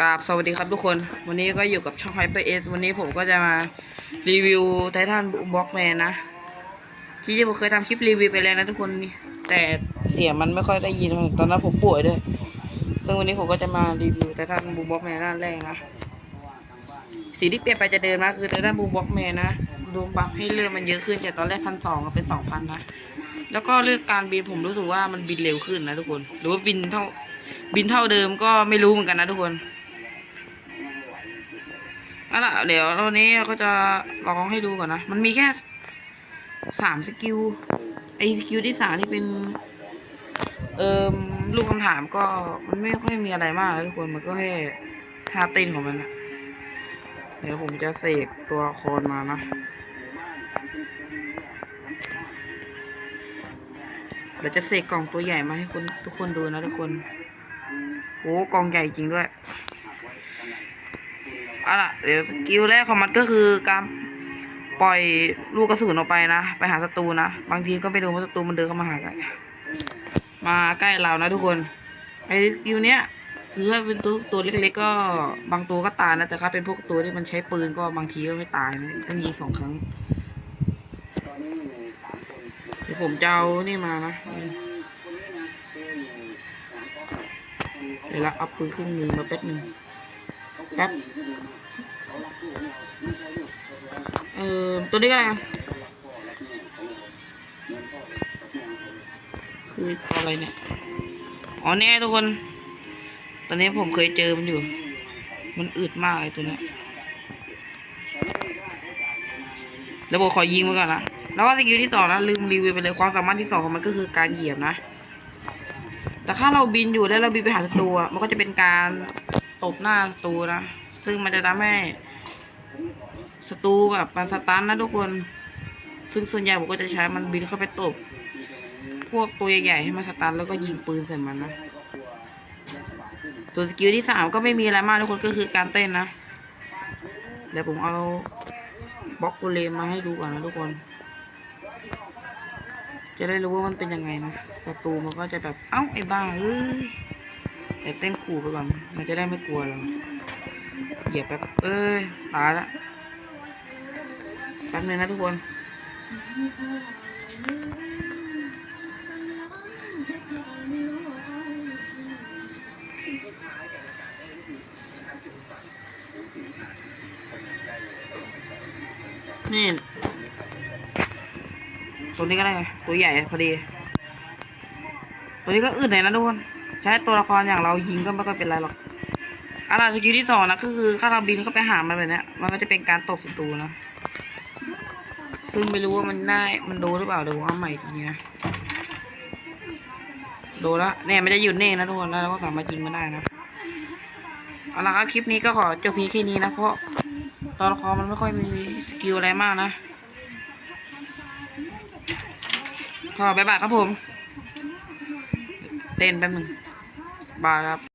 กราบสวัสดีครับทุกคน วันนี้ก็อยู่กับช่อง Hyper S วันนี้ผมก็จะมารีวิวไททันบล็อกแมนนะจริงๆผมเคยทำคลิปรีวิวไปแล้วนะทุกคน แต่เสียงมันไม่ค่อยได้ยิน ตอนนั้นผมป่วยด้วย ซึ่งวันนี้ผมก็จะมารีวิวไททันบูบ็อกแมนด้านแรกนะ สีที่เปลี่ยนไปจะเดินมาคือไททันบูบ็อกแมนนะดวงบัฟให้เลือดมันเยอะขึ้นจากตอนแรกพันสองเป็นสองพันนะ แล้วก็เรื่องการบินผมรู้สึกว่ามันบินเร็วขึ้นนะทุกคน หรือว่าบินเท่าบินเท่าเดิมก็ไม่รู้เหมือนกันนะทุกคน เอาละเดี๋ยววันนี้เราก็จะลองให้ดูก่อนนะ มันมีแค่สามสกิลไอสกิลที่สามที่เป็นเอ่มลูกคำถามก็มันไม่ค่อยมีอะไรมากนะทุกคนมันก็แค่ท่าเต้นของมันนะเดี๋ยวผมจะเสกตัวละครมานะเดี๋ยวจะเสกกล่องตัวใหญ่มาให้คุณทุกคนดูนะทุกคนโอ้กองใหญ่จริงด้วย เอาล่ะเดี๋ยวสกิลแรกของมันก็คือการปล่อยลูกกระสุนออกไปนะ ไปหาศัตรูนะ บางทีก็ไม่โดนเพราศัตรูมันเดินเข้ามาหาใกล้มาใกล้เรานะทุกคน ไอ้สกิลเนี้ยถือว่าเป็นตัวตัวเล็กๆก็บางตัวก็ตายนะแต่ถ้าเป็นพวกตัวที่มันใช้ปืนก็บางทีก็ไม่ตายนะต้องยิงสองครั้งเดี๋ยวผมจะเอานี่มานะเดี๋ยวละเอาปืนขึ้นมือมาแป๊บหนึ่ง แป๊บเออตัวนี้ก็อะไรคือตัวอะไรเนี่ย อ๋อนี่ทุกคน ตอนนี้ผมเคยเจอมันอยู่ มันอึดมากเลยตัวเนี้ยแล้วผมขอยิงมันก่อนนะ แล้วก็สกิลที่สองนะลืมรีวิวไปเลยความสามารถที่สองของมันก็คือการเหยียบนะ แต่ถ้าเราบินอยู่แล้วเราบินไปหาศัตรูมันก็จะเป็นการ ตบหน้าศัตรูนะ ซึ่งมันจะทำให้ศัตรูแบบมันสตันนะทุกคน ซึ่งส่วนใหญ่ผมก็จะใช้มันบินเข้าไปตบ พวกตัวใหญ่ๆให้มันสตันแล้วก็ยิงปืนใส่มันนะ ส่วนสกิลที่สามก็ไม่มีอะไรมากทุกคนก็คือการเต้นนะ เดี๋ยวผมเอาบล็อกโกเลมมาให้ดูก่อนนะทุกคน จะได้รู้ว่ามันเป็นยังไงนะศัตรูมันก็จะแบบ เอ้าไอ้บ้าเอ้ย แต่เต้นขู่ไปก่อน มันจะได้ไม่กลัวเราเหยียบแบบเอ้ยตายละแป๊บนึงนะทุกคนนี่ตัวนี้ก็ได้ไงตัวใหญ่พอดี ตัวนี้ก็อึดหน่อยนะทุกคน ใช้ตัวละครอย่างเรายิงก็ไม่ค่อยเป็นไรหรอกอาล่ะสกิลที่สองนะก็คือถ้าเราบินเข้าไปหามันแบบเนี้ยมันก็จะเป็นการตบศัตรูนะ ซึ่งไม่รู้ว่ามันได้มันโดนหรือเปล่าเดี๋ยวผมเอาใหม่ทีนี้นะโดนแล้วเนี่ยมันจะหยุดเน่นะทุกคนแล้วเราก็สามารถยิงมันได้นะเอาละครับคลิปนี้ก็ขอจบเพียงแค่นี้นะเพราะตัวละครมันไม่ค่อยมีสกิลอะไรมากนะขอบายบายครับผม เต้นแป๊บหนึง บายครับ